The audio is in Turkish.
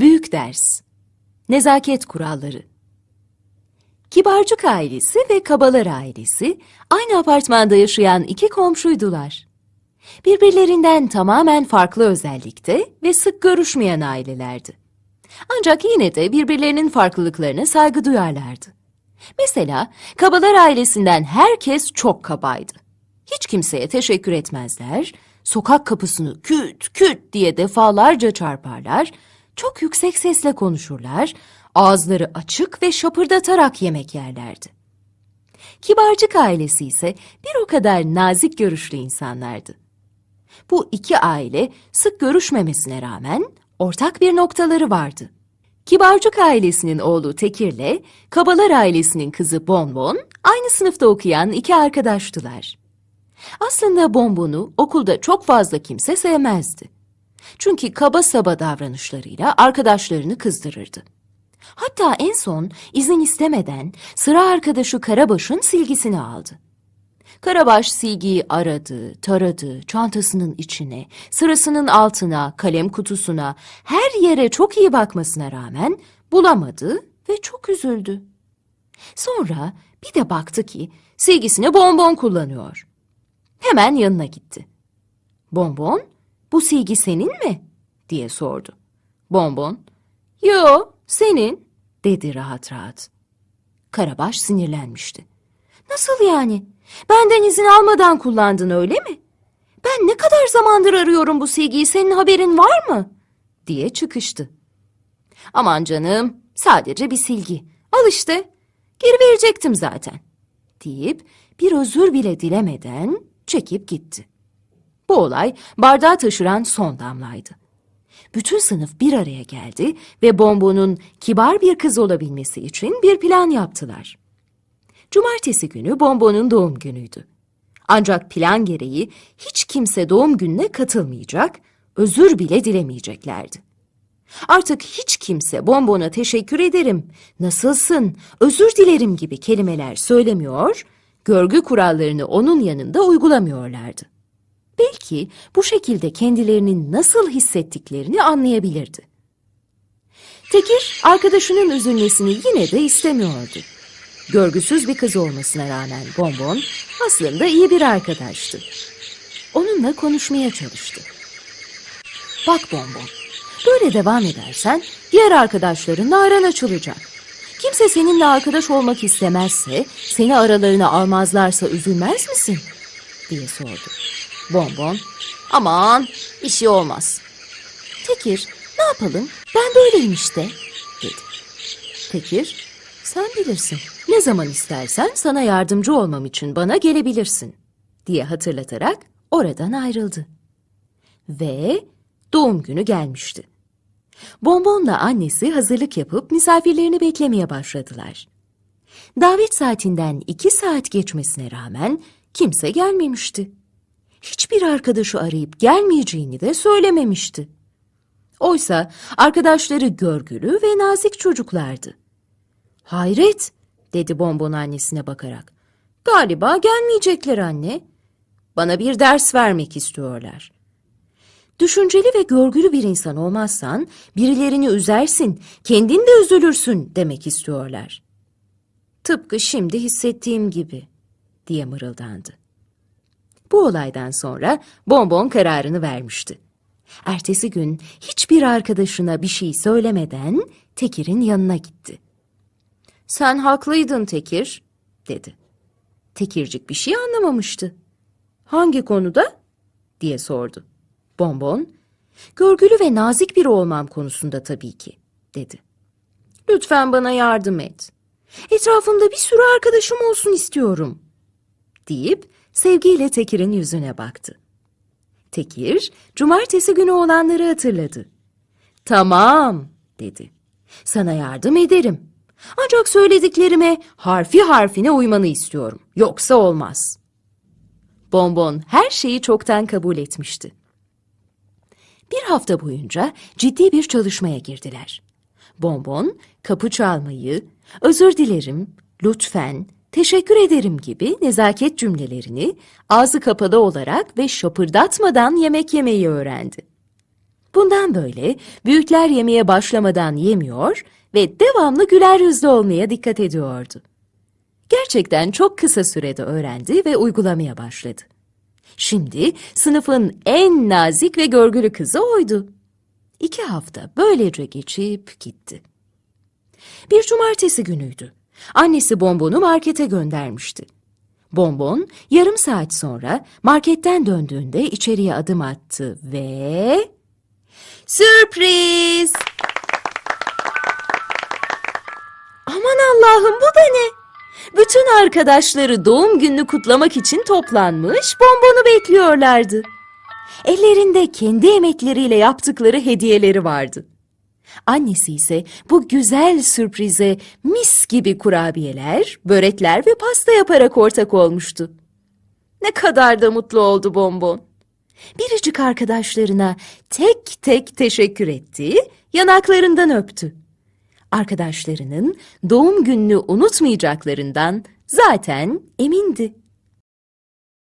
Büyük ders. Nezaket kuralları. Kibarcık ailesi ve Kabalar ailesi aynı apartmanda yaşayan iki komşuydular. Birbirlerinden tamamen farklı özellikte ve sık görüşmeyen ailelerdi. Ancak yine de birbirlerinin farklılıklarına saygı duyarlardı. Mesela Kabalar ailesinden herkes çok kabaydı. Hiç kimseye teşekkür etmezler, sokak kapısını küt küt diye defalarca çarparlar, çok yüksek sesle konuşurlar, ağızları açık ve şapırdatarak yemek yerlerdi. Kibarcık ailesi ise bir o kadar nazik görüşlü insanlardı. Bu iki aile sık görüşmemesine rağmen ortak bir noktaları vardı. Kibarcık ailesinin oğlu Tekir'le Kabalar ailesinin kızı Bonbon aynı sınıfta okuyan iki arkadaştılar. Aslında Bonbon'u okulda çok fazla kimse sevmezdi. Çünkü kaba saba davranışlarıyla arkadaşlarını kızdırırdı. Hatta en son izin istemeden sıra arkadaşı Karabaş'ın silgisini aldı. Karabaş silgiyi aradı, taradı, çantasının içine, sırasının altına, kalem kutusuna, her yere çok iyi bakmasına rağmen bulamadı ve çok üzüldü. Sonra bir de baktı ki silgisini bonbon kullanıyor. Hemen yanına gitti. Bonbon, bu silgi senin mi? diye sordu. Bonbon, yo senin dedi rahat rahat. Karabaş sinirlenmişti. Nasıl yani? Benden izin almadan kullandın öyle mi? Ben ne kadar zamandır arıyorum bu silgiyi senin haberin var mı? diye çıkıştı. Aman canım sadece bir silgi. Al işte geri verecektim zaten deyip bir özür bile dilemeden çekip gitti. Bu olay bardağı taşıran son damlaydı. Bütün sınıf bir araya geldi ve Bonbon'un kibar bir kız olabilmesi için bir plan yaptılar. Cumartesi günü Bonbon'un doğum günüydü. Ancak plan gereği hiç kimse doğum gününe katılmayacak, özür bile dilemeyeceklerdi. Artık hiç kimse Bonbon'a teşekkür ederim, nasılsın, özür dilerim gibi kelimeler söylemiyor, görgü kurallarını onun yanında uygulamıyorlardı. Belki bu şekilde kendilerinin nasıl hissettiklerini anlayabilirdi. Tekir arkadaşının üzülmesini yine de istemiyordu. Görgüsüz bir kız olmasına rağmen Bonbon aslında iyi bir arkadaştı. Onunla konuşmaya çalıştı. Bak Bonbon, böyle devam edersen diğer arkadaşlarınla aran açılacak. Kimse seninle arkadaş olmak istemezse, seni aralarına almazlarsa üzülmez misin? diye sordu. Bonbon, aman bir şey olmaz. Tekir, ne yapalım? Ben böyleyim işte, dedi. Tekir, sen bilirsin. Ne zaman istersen sana yardımcı olmam için bana gelebilirsin, diye hatırlatarak oradan ayrıldı. Ve doğum günü gelmişti. Bonbonla annesi hazırlık yapıp misafirlerini beklemeye başladılar. Davet saatinden iki saat geçmesine rağmen kimse gelmemişti. Hiçbir arkadaşı arayıp gelmeyeceğini de söylememişti. Oysa arkadaşları görgülü ve nazik çocuklardı. Hayret, dedi Bonbon annesine bakarak. Galiba gelmeyecekler anne. Bana bir ders vermek istiyorlar. Düşünceli ve görgülü bir insan olmazsan birilerini üzersin, kendin de üzülürsün demek istiyorlar. Tıpkı şimdi hissettiğim gibi diye mırıldandı. Bu olaydan sonra Bonbon kararını vermişti. Ertesi gün hiçbir arkadaşına bir şey söylemeden Tekir'in yanına gitti. Sen haklıydın Tekir, dedi. Tekircik bir şey anlamamıştı. Hangi konuda? diye sordu. Bonbon, görgülü ve nazik biri olmam konusunda tabii ki, dedi. Lütfen bana yardım et. Etrafımda bir sürü arkadaşım olsun istiyorum, deyip sevgiyle Tekir'in yüzüne baktı. Tekir, cumartesi günü olanları hatırladı. Tamam, dedi. Sana yardım ederim. Ancak söylediklerime harfi harfine uymanı istiyorum. Yoksa olmaz. Bonbon her şeyi çoktan kabul etmişti. Bir hafta boyunca ciddi bir çalışmaya girdiler. Bonbon, kapı çalmayı, özür dilerim, lütfen, teşekkür ederim gibi nezaket cümlelerini ağzı kapalı olarak ve şapırdatmadan yemek yemeyi öğrendi. Bundan böyle büyükler yemeye başlamadan yemiyor ve devamlı güler yüzlü olmaya dikkat ediyordu. Gerçekten çok kısa sürede öğrendi ve uygulamaya başladı. Şimdi sınıfın en nazik ve görgülü kızı oydu. İki hafta böylece geçip gitti. Bir cumartesi günüydü. Annesi Bonbon'u markete göndermişti. Bonbon yarım saat sonra marketten döndüğünde içeriye adım attı ve... Sürpriz! Aman Allah'ım bu da ne? Bütün arkadaşları doğum gününü kutlamak için toplanmış bonbonu bekliyorlardı. Ellerinde kendi emekleriyle yaptıkları hediyeleri vardı. Annesi ise bu güzel sürprize mis gibi kurabiyeler, börekler ve pasta yaparak ortak olmuştu. Ne kadar da mutlu oldu bonbon. Biricik arkadaşlarına tek tek teşekkür etti, yanaklarından öptü. Arkadaşlarının doğum gününü unutmayacaklarından zaten emindi.